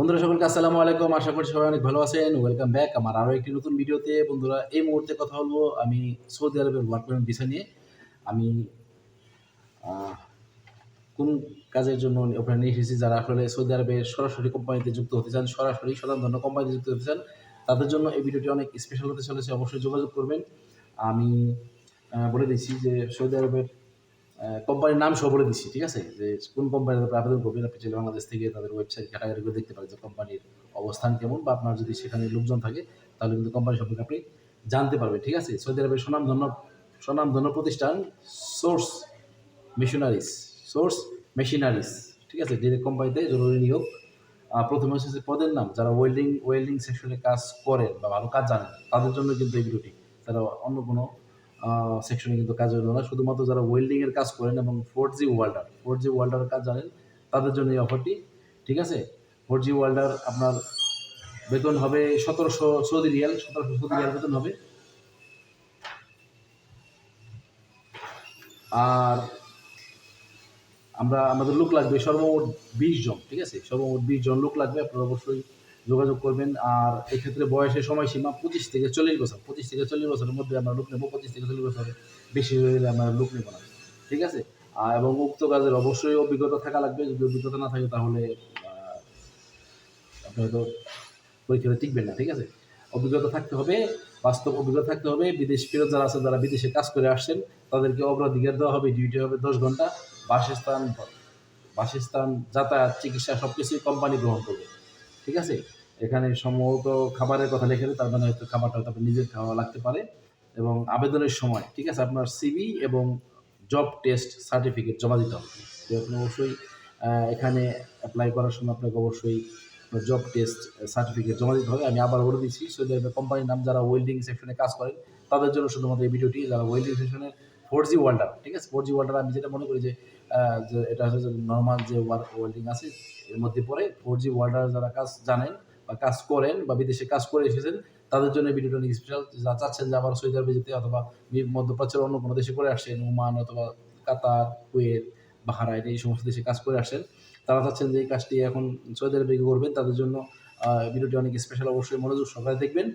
বন্ধুরা, সকলকে আসসালামু আলাইকুম। আশা করি সবাই অনেক ভালো আছেন। ওয়েলকাম ব্যাক আমার আরও একটি নতুন ভিডিওতে বন্ধুরা, এই মুহূর্তে কথা বলব আমি সৌদি আরবের ওয়ার্ক পারমিট বিষয় নিয়ে। আমি কোন কাজের জন্য ওখানে এসেছি? যারা আসলে সৌদি আরবে সরাসরি কোম্পানিতে যুক্ত হতে চান, সরাসরি স্বনামধন্য কোম্পানিতে যুক্ত হতে চান, তাদের জন্য এই ভিডিওটি অনেক স্পেশাল হতে চলেছে। অবশ্যই যোগাযোগ করবেন। আমি বলে দিচ্ছি যে সৌদি আরবের কোম্পানির নাম সহ বলে দিচ্ছি ঠিক আছে? যে কোন কোম্পানির আবেদন করবেন আপনি চাইলে বাংলাদেশ থেকে তাদের ওয়েবসাইট ঘাটাঘাটি করে দেখতে পারেন যে কোম্পানির অবস্থান কেমন বা আপনার যদি সেখানে লোকজন থাকে, তাহলে কিন্তু কোম্পানি সম্পর্কে আপনি জানতে পারবেন ঠিক আছে? সৌদি আরবের সুনামধন্য সুনামধন্য প্রতিষ্ঠান সোর্স মেশিনারিজ সোর্স মেশিনারিজ ঠিক আছে? যে কোম্পানিতে জরুরি নিয়োগ প্রথমে হচ্ছে পদের নাম, যারা ওয়েল্ডিং ওয়েল্ডিং সেকশনে কাজ করেন বা ভালো কাজ জানেন, তাদের জন্য কিন্তু এই ভিডিওটি তারা অন্য কোনো সেকশনে কিন্তু কাজ হলো না। শুধুমাত্র যারা ওয়েল্ডিং এর কাজ করেন এবং ফোর জি ওয়াল্ডার ফোর জি ওয়াল্ডার কাজ জানেন, তাদের জন্য এই অফারটি ঠিক আছে? ফোর জি ওয়াল্ডার আপনার বেতন হবে সতেরোশো সৌদি রিয়াল, সতেরোশো সৌদি রিয়াল বেতন হবে। আর আমরা, আমাদের লোক লাগবে সর্বমোট বিশ জন, ঠিক আছে? সর্বমোট বিশ জন লোক লাগবে, আপনারা অবশ্যই যোগাযোগ করবেন। আর এক্ষেত্রে বয়সের সময়সীমা পঁচিশ থেকে চল্লিশ বছর। পঁচিশ থেকে চল্লিশ বছরের মধ্যে আমরা লোক নেব, পঁচিশ থেকে চল্লিশ বছরের বেশি হয়ে গেলে আমরা লোক নেব না। ঠিক আছে? এবং উক্ত কাজের অবশ্যই অভিজ্ঞতা থাকা লাগবে। যদি অভিজ্ঞতা না থাকে তাহলে আপনি হয়তো পরীক্ষাতে টিকবেন না। ঠিক আছে? অভিজ্ঞতা থাকতে হবে, বাস্তব অভিজ্ঞতা থাকতে হবে। বিদেশ ফেরত যারা আছে যারা বিদেশে কাজ করে আসছেন, তাদেরকে অগ্রাধিকার দেওয়া হবে। ডিউটি হবে দশ ঘণ্টা। বাসস্থান বাসস্থান, যাতায়াত, চিকিৎসা সব কিছুই কোম্পানি গ্রহণ করবে। ঠিক আছে? এখানে সম্ভবত খাবারের কথা লিখে তার মানে হয়তো খাবারটা হয়তো আপনার নিজের খাওয়া লাগতে পারে। এবং আবেদনের সময়, ঠিক আছে? আপনার সিভি এবং জব টেস্ট সার্টিফিকেট জমা দিতে হবে। আপনি অবশ্যই এখানে অ্যাপ্লাই করার সময় আপনাকে অবশ্যই জব টেস্ট সার্টিফিকেট জমা দিতে হবে। আমি আবার বলে দিচ্ছি সৌদি কোম্পানির নাম যারা ওয়েল্ডিং সেকশনে কাজ করেন, তাদের জন্য শুধুমাত্র এই ভিডিওটি, যারা ওয়েল্ডিং সেকশনের ফোর জি ওয়াল্ডার ঠিক আছে? ফোর জি ওয়াল্ডার আমি যেটা মনে করি যে এটা হচ্ছে নর্মাল যে ওয়ার্ক ওয়েল্ডিং আছে, এর মধ্যে পড়ে। ফোর জি ওয়াল্ডার যারা কাজ জানেন বা কাজ করেন বা বিদেশে কাজ করে এসেছেন, তাদের জন্য ভিডিওটা অনেক স্পেশাল যা চাচ্ছেন যে আবার সৌদি আরবে যেতে অথবা মধ্যপ্রাচ্যের অন্য কোনো দেশে করে আসছেন, ওমান অথবা কাতার, কুয়েত, বাহারাইন, এই সমস্ত দেশে কাজ করে আসছেন, তারা চাচ্ছেন যে এই কাজটি এখন সৌদি আরবে করবেন। তাদের জন্য ভিডিওটি অনেক স্পেশাল অবশ্যই মনোযোগ সহকারে দেখবেন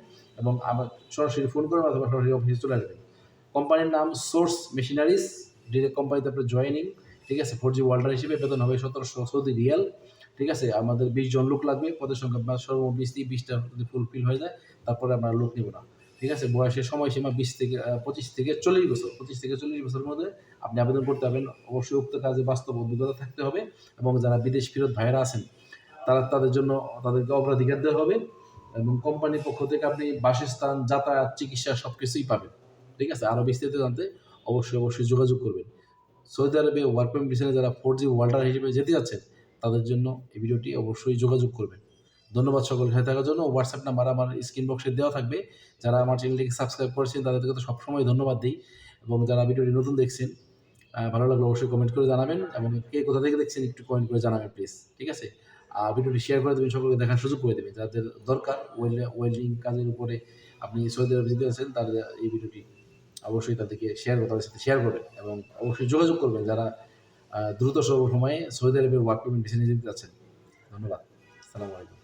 এবং আমার সরাসরি ফোন করবেন অথবা সরাসরি অফিসে চলে আসবেন। কোম্পানির নাম সোর্স মেশিনারিজ ডিরেক্ট কোম্পানিতে আপনার জয়েনিং ঠিক আছে? ফোর জি ওয়ার্ল্ডার হিসেবে বেতন হবে সতেরোশো সৌদি রিয়াল। ঠিক আছে? আমাদের বিশ জন লোক লাগবে, পদের সংখ্যা সর্বমোট বিশ থেকে বিশটা যদি ফুলফিল হয়ে যায়, তারপরে আমরা লোক নেব না। ঠিক আছে? বয়সের সময়সীমা বিশ থেকে পঁচিশ থেকে চল্লিশ বছর। পঁচিশ থেকে চল্লিশ বছরের মধ্যে আপনি আবেদন করতে পারবেন। অবশ্যই উক্ত কাজে বাস্তব অভিজ্ঞতা থাকতে হবে এবং যারা বিদেশ ফেরত ভাইয়েরা আছেন, তারা তাদের জন্য তাদেরকে অগ্রাধিকার দেওয়া হবে এবং কোম্পানির পক্ষ থেকে আপনি বাসস্থান, যাতায়াত, চিকিৎসা সব কিছুই পাবেন। ঠিক আছে? আরও বিস্তারিত জানতে অবশ্যই অবশ্যই যোগাযোগ করবেন। সৌদি আরবে ওয়ার্ক পারমিট যারা ফোর জি ওয়ার্ল্ডার হিসেবে যেতে যাচ্ছেন তাদের জন্য এই ভিডিওটি অবশ্যই যোগাযোগ করবেন। ধন্যবাদ সকল খেয়ে থাকার জন্য। হোয়াটসঅ্যাপ নাম্বার আমার স্ক্রিন বক্সে দেওয়া থাকবে। যারা আমার চ্যানেলটিকে সাবস্ক্রাইব করেছেন, তাদেরকে তো সবসময় ধন্যবাদ দিই এবং যারা ভিডিওটি নতুন দেখছেন ভালো লাগলে অবশ্যই কমেন্ট করে জানাবেন এবং কে কোথা থেকে দেখছেন একটু কমেন্ট করে জানাবেন প্লিজ ঠিক আছে? আর ভিডিওটি শেয়ার করে দেবেন, সকলকে দেখার সুযোগ করে দেবেন। যাদের দরকার ওয়েল ওয়েল্ডিং কাজের উপরে আপনি সৌদি আরব যেতে আছেন তাদের এই ভিডিওটি অবশ্যই তাদেরকে শেয়ার তাদের সাথে শেয়ার করবেন এবং অবশ্যই যোগাযোগ করবেন। যারা দ্রুত সময়ে সৌদি আরবের ওয়ার্ক পারমিট ভিসা নিয়ে যাচ্ছেন ধন্যবাদ। আসসালামু আলাইকুম।